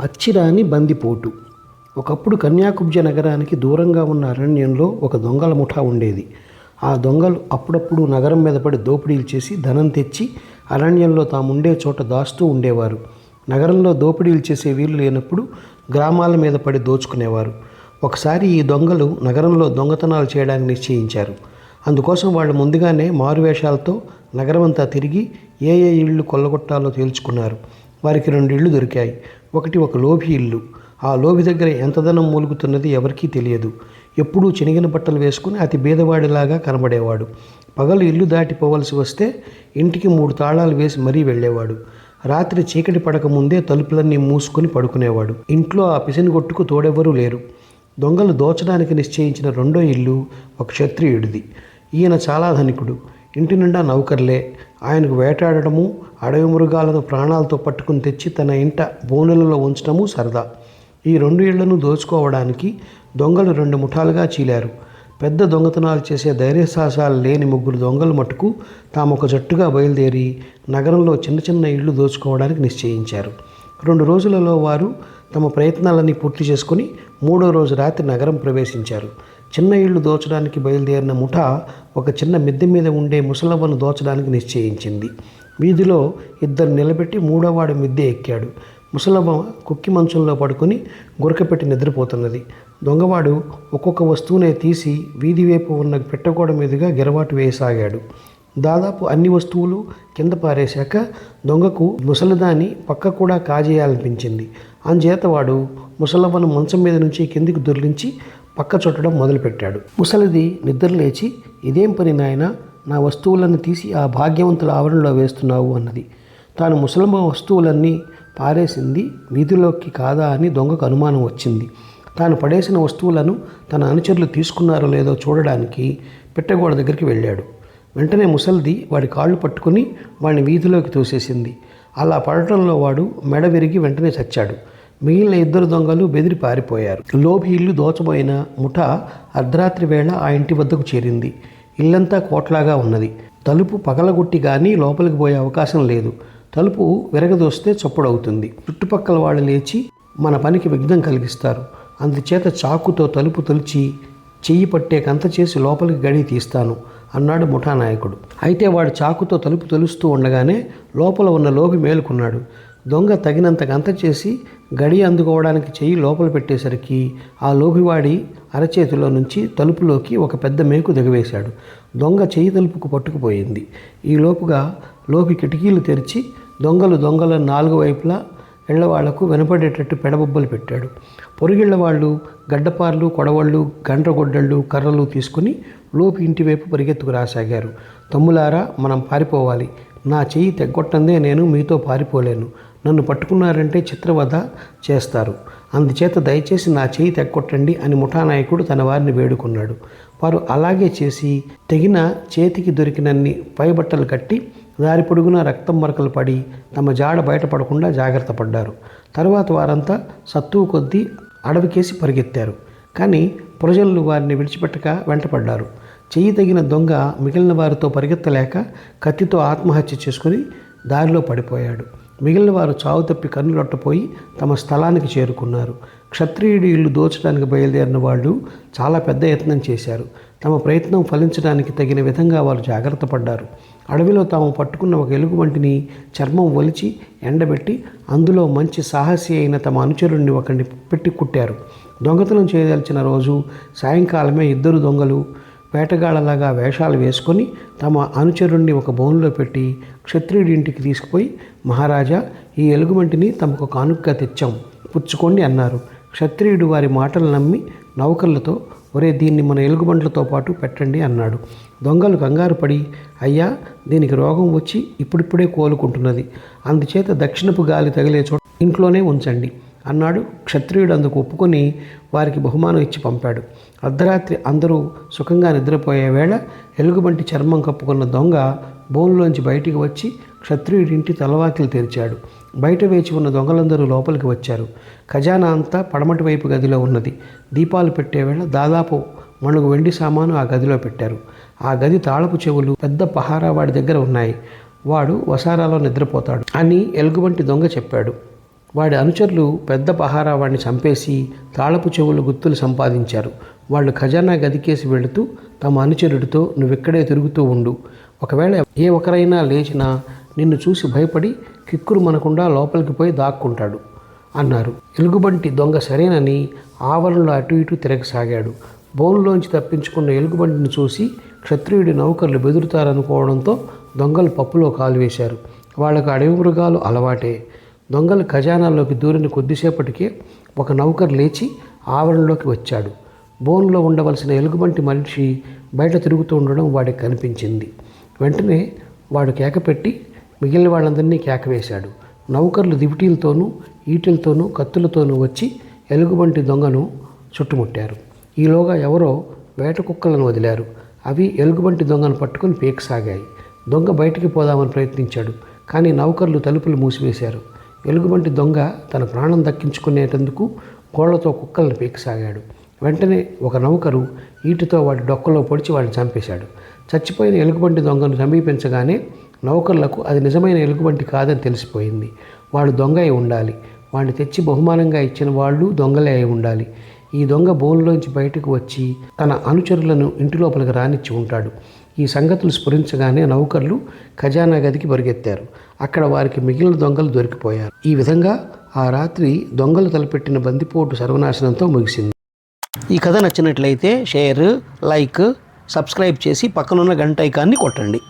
అచ్చిరాని బందిపోటు. ఒకప్పుడు కన్యాకుబ్జ నగరానికి దూరంగా ఉన్న అరణ్యంలో ఒక దొంగల ముఠా ఉండేది. ఆ దొంగలు అప్పుడప్పుడు నగరం మీద పడి దోపిడీలు చేసి ధనం తెచ్చి అరణ్యంలో తాముండే చోట దాస్తూ ఉండేవారు. నగరంలో దోపిడీలు చేసే వీలు లేనప్పుడు గ్రామాల మీద పడి దోచుకునేవారు. ఒకసారి ఈ దొంగలు నగరంలో దొంగతనాలు చేయడానికి నిశ్చయించారు. అందుకోసం వాళ్ళు ముందుగానే మారువేషాలతో నగరమంతా తిరిగి ఏ ఏ ఇళ్ళు కొల్లగొట్టాలో తేల్చుకున్నారు. వారికి రెండు ఇళ్ళు దొరికాయి. ఒకటి ఒక లోభి ఇల్లు. ఆ లోభి దగ్గర ఎంత ధనం మూలుగుతున్నది ఎవరికీ తెలియదు. ఎప్పుడూ చినిగిన బట్టలు వేసుకుని అతి బీదవాడిలాగా కనబడేవాడు. పగలు ఇల్లు దాటిపోవలసి వస్తే ఇంటికి మూడు తాళాలు వేసి మరీ వెళ్ళేవాడు. రాత్రి చీకటి పడకముందే తలుపులన్నీ మూసుకొని పడుకునేవాడు. ఇంట్లో ఆ పిసినిగొట్టుకు తోడెవరూ లేరు. దొంగలు దోచడానికి నిశ్చయించిన రెండో ఇల్లు ఒక క్షత్రియుడిది. ఈయన చాలా ధనికుడు ఇంటి నిండా నౌకర్లే. ఆయనకు వేటాడటము అడవి మృగాలను ప్రాణాలతో పట్టుకుని తెచ్చి తన ఇంట బోనులలో ఉంచడము సరదా. ఈ రెండు ఇళ్ళను దోచుకోవడానికి దొంగలు రెండు ముఠాలుగా చీలారు. పెద్ద దొంగతనాలు చేసే ధైర్యసాహసాలు లేని ముగ్గురు దొంగలు మటుకు తాము ఒక జట్టుగా బయలుదేరి నగరంలో చిన్న చిన్న ఇళ్ళు దోచుకోవడానికి నిశ్చయించారు. రెండు రోజులలో వారు తమ ప్రయత్నాలన్నీ పూర్తి చేసుకుని మూడో రోజు రాత్రి నగరం ప్రవేశించారు. చిన్న ఇళ్ళు దోచడానికి బయలుదేరిన ముఠా ఒక చిన్న మిద్దె మీద ఉండే ముసలవ్వను దోచడానికి నిశ్చయించింది. వీధిలో ఇద్దరు నిలబెట్టి మూడోవాడు మిద్దె ఎక్కాడు. ముసలవ్వ కుక్కి మంచంలో పడుకొని గురకపెట్టి నిద్రపోతున్నది. దొంగవాడు ఒక్కొక్క వస్తువునే తీసి వీధి వైపు ఉన్న పెట్టగోడ మీదుగా గిరవాటు వేయసాగాడు. దాదాపు అన్ని వస్తువులు కింద పారేశాక దొంగకు ముసలిదాని పక్క కూడా కాజేయాలనిపించింది. అంచేత వాడు ముసలవ్వను మంచం మీద నుంచి కిందికి దొర్లించి పక్క చుట్టడం మొదలుపెట్టాడు. ముసలిది నిద్ర లేచి ఇదేం పని నాయన? నా వస్తువులను తీసి ఆ భాగ్యవంతుల ఆవరణలో వేస్తున్నావు అన్నది. తాను ముసలమ్మ వస్తువులన్నీ పారేసింది వీధిలోకి కాదా అని దొంగకు అనుమానం వచ్చింది. తాను పడేసిన వస్తువులను తన అనుచరులు తీసుకున్నారో లేదో చూడడానికి పెట్టగోడ దగ్గరికి వెళ్ళాడు. వెంటనే ముసలిది వాడి కాళ్ళు పట్టుకుని వాడిని వీధిలోకి తోసేసింది. అలా పడటంలో వాడు మెడ విరిగి వెంటనే చచ్చాడు. మిగిలిన ఇద్దరు దొంగలు బెదిరి పారిపోయారు. లోభి ఇల్లు దోచబోయిన ముఠ అర్ధరాత్రి వేళ ఆ ఇంటి వద్దకు చేరింది. ఇల్లంతా కోట్లాగా ఉన్నది. తలుపు పగలగొట్టి కానీ లోపలికి పోయే అవకాశం లేదు. తలుపు విరగదోస్తే చప్పుడవుతుంది. చుట్టుపక్కల వాళ్ళు లేచి మన పనికి విఘ్నం కలిగిస్తారు. అందుచేత చాకుతో తలుపు తొలిచి చెయ్యి పట్టే కంత చేసి లోపలికి గడి తీస్తాను అన్నాడు ముఠా నాయకుడు అయితే వాడు చాకుతో తలుపు తొలుస్తూ ఉండగానే లోపల ఉన్న లోబి మేలుకున్నాడు. దొంగ తగినంత గంత చేసి గడి అందుకోవడానికి చెయ్యి లోపల పెట్టేసరికి ఆ లోబివాడి అరచేతిలో నుంచి తలుపులోకి ఒక పెద్ద మేకు దిగవేశాడు. దొంగ చెయ్యి తలుపుకు పట్టుకుపోయింది. ఈ లోపుగా లోపి కిటికీలు తెరిచి దొంగలు దొంగల నాలుగు వైపులా ఇళ్ళవాళ్ళకు వినపడేటట్టు పెడబొబ్బలు పెట్టాడు. పొరుగిళ్ళ వాళ్ళు గడ్డపార్లు కొడవళ్ళు గండ్రగొడ్డళ్ళు కర్రలు తీసుకుని లోపి ఇంటి వైపు పరిగెత్తుకు రాసాగారు. తమ్ములారా మనం పారిపోవాలి. నా చెయ్యి తెగ్గొట్టందే నేను మీతో పారిపోలేను. నన్ను పట్టుకున్నారంటే చిత్రవధ చేస్తారు. అందుచేత దయచేసి నా చేయి తెక్కొట్టండి అని ముఠానాయకుడు తన వారిని వేడుకున్నాడు. వారు అలాగే చేసి తెగిన చేతికి దొరికినన్ని పైబట్టలు కట్టి దారి పొడుగున రక్తం మరకలు పడి తమ జాడ బయటపడకుండా జాగ్రత్త పడ్డారు. తరువాత వారంతా సత్తువు కొద్దీ అడవికేసి పరిగెత్తారు. కానీ ప్రజలు వారిని విడిచిపెట్టక వెంటపడ్డారు. చెయ్యి తగిన దొంగ మిగిలిన వారితో పరిగెత్తలేక కత్తితో ఆత్మహత్య చేసుకుని దారిలో పడిపోయాడు. మిగిలిన వారు చావు తప్పి కన్నులొట్టపోయి తమ స్థలానికి చేరుకున్నారు. క్షత్రియుడి ఇల్లు దోచడానికి బయలుదేరిన వాళ్ళు చాలా పెద్ద యత్నం చేశారు. తమ ప్రయత్నం ఫలించడానికి తగిన విధంగా వారు జాగ్రత్త పడ్డారు. అడవిలో తాము పట్టుకున్న ఒక ఎలుగుబంటిని చర్మం ఒలిచి ఎండబెట్టి అందులో మంచి సాహసి అయిన తమ అనుచరుణ్ణి ఒకరిని పెట్టి కుట్టారు. దొంగతనం చేయదలిచిన రోజు సాయంకాలమే ఇద్దరు దొంగలు వేటగాళ్ళలాగా వేషాలు వేసుకొని తమ అనుచరుణ్ణి ఒక బోన్లో పెట్టి క్షత్రియుడి ఇంటికి తీసుకుపోయి మహారాజా ఈ ఎలుగుబంటిని తమకు కానుక తెచ్చాం పుచ్చుకోండి అన్నారు. క్షత్రియుడు వారి మాటలు నమ్మి నౌకర్లతో ఒరే దీన్ని మన ఎలుగుబంట్లతో పాటు పెట్టండి అన్నాడు. దొంగలు కంగారు పడి అయ్యా దీనికి రోగం వచ్చి ఇప్పుడిప్పుడే కోలుకుంటున్నది. అందుచేత దక్షిణపు గాలి తగిలే చోట ఇంట్లోనే ఉంచండి. అన్నాడు. క్షత్రియుడు అందుకు ఒప్పుకొని వారికి బహుమానం ఇచ్చి పంపాడు. అర్ధరాత్రి అందరూ సుఖంగా నిద్రపోయే వేళ ఎలుగుబంటి చర్మం కప్పుకున్న దొంగ బోన్లోంచి బయటికి వచ్చి క్షత్రియుడింటి తలవాకిలు తెరిచాడు. బయట వేచి ఉన్న దొంగలందరూ లోపలికి వచ్చారు. ఖజానా అంతా పడమటి వైపు గదిలో ఉన్నది. దీపాలు పెట్టే వేళ దాదాపు మణుగు వెండి సామాను ఆ గదిలో పెట్టారు. ఆ గది తాళపు చెవులు పెద్ద పహారా వాడి దగ్గర ఉన్నాయి. వాడు వసారాలో నిద్రపోతాడు అని ఎలుగుబంటి దొంగ చెప్పాడు. వాడి అనుచరులు పెద్ద పహారా వాడిని చంపేసి తాళపు చెవుల గుర్తులు సంపాదించారు. వాళ్ళు ఖజానా గదికేసి వెళుతూ తమ అనుచరుడితో నువ్వెక్కడే తిరుగుతూ ఉండు. ఒకవేళ ఏ ఒకరైనా లేచినా నిన్ను చూసి భయపడి కిక్కురు మనకుండా లోపలికి పోయి దాక్కుంటాడు అన్నారు. ఎలుగుబంటి దొంగ సరేనని ఆవరణలో అటు ఇటు తిరగసాగాడు. బోన్లోంచి తప్పించుకున్న ఎలుగుబంటిని చూసి క్షత్రియుడి నౌకర్లు బెదురుతారనుకోవడంతో దొంగలు పప్పులో కాలు వేశారు. వాళ్ళకు అడవి మృగాలు అలవాటే. దొంగలు ఖజానాలోకి దూరిన కొద్దిసేపటికే ఒక నౌకర్ లేచి ఆవరణలోకి వచ్చాడు. బోన్లో ఉండవలసిన ఎలుగుబంటి మనిషి బయట తిరుగుతూ ఉండడం వాడికి కనిపించింది. వెంటనే వాడు కేకపెట్టి మిగిలిన వాళ్ళందరినీ కేకవేశాడు నౌకర్లు దివిటీలతోనూ ఈటెలతోనూ కత్తులతోనూ వచ్చి ఎలుగుబంటి దొంగను చుట్టుముట్టారు. ఈలోగా ఎవరో వేట కుక్కలను వదిలారు. అవి ఎలుగుబంటి దొంగను పట్టుకుని పీకసాగాయి. దొంగ బయటికి పోదామని ప్రయత్నించాడు. కానీ నౌకర్లు తలుపులు మూసివేశారు. ఎలుగుబంటి దొంగ తన ప్రాణం దక్కించుకునేటందుకు కోళ్ళతో కుక్కలను పీకసాగాడు. వెంటనే ఒక నౌకరు ఈటితో వాడి డొక్కలో పొడిచి వాడిని చంపేశాడు. చచ్చిపోయిన ఎలుగుబంటి దొంగను సమీపించగానే నౌకర్లకు అది నిజమైన ఎలుగుబంటి కాదని తెలిసిపోయింది. వాడు దొంగ అయి ఉండాలి. వాడిని తెచ్చి బహుమానంగా ఇచ్చిన వాళ్ళు దొంగలే అయి ఉండాలి. ఈ దొంగ బోన్లోంచి బయటకు వచ్చి తన అనుచరులను ఇంటి లోపలికి రానిచ్చి ఉంటాడు. ఈ సంగతులు స్ఫురించగానే నౌకర్లు ఖజానా గదికి పరిగెత్తారు. అక్కడ వారికి మిగిలిన దొంగలు దొరికిపోయారు. ఈ విధంగా ఆ రాత్రి దొంగలు తలపెట్టిన బందిపోటు సర్వనాశనంతో ముగిసింది. ఈ కథ నచ్చినట్లయితే షేర్ లైక్ సబ్స్క్రైబ్ చేసి పక్కనున్న గంట ఐకాన్ని కొట్టండి.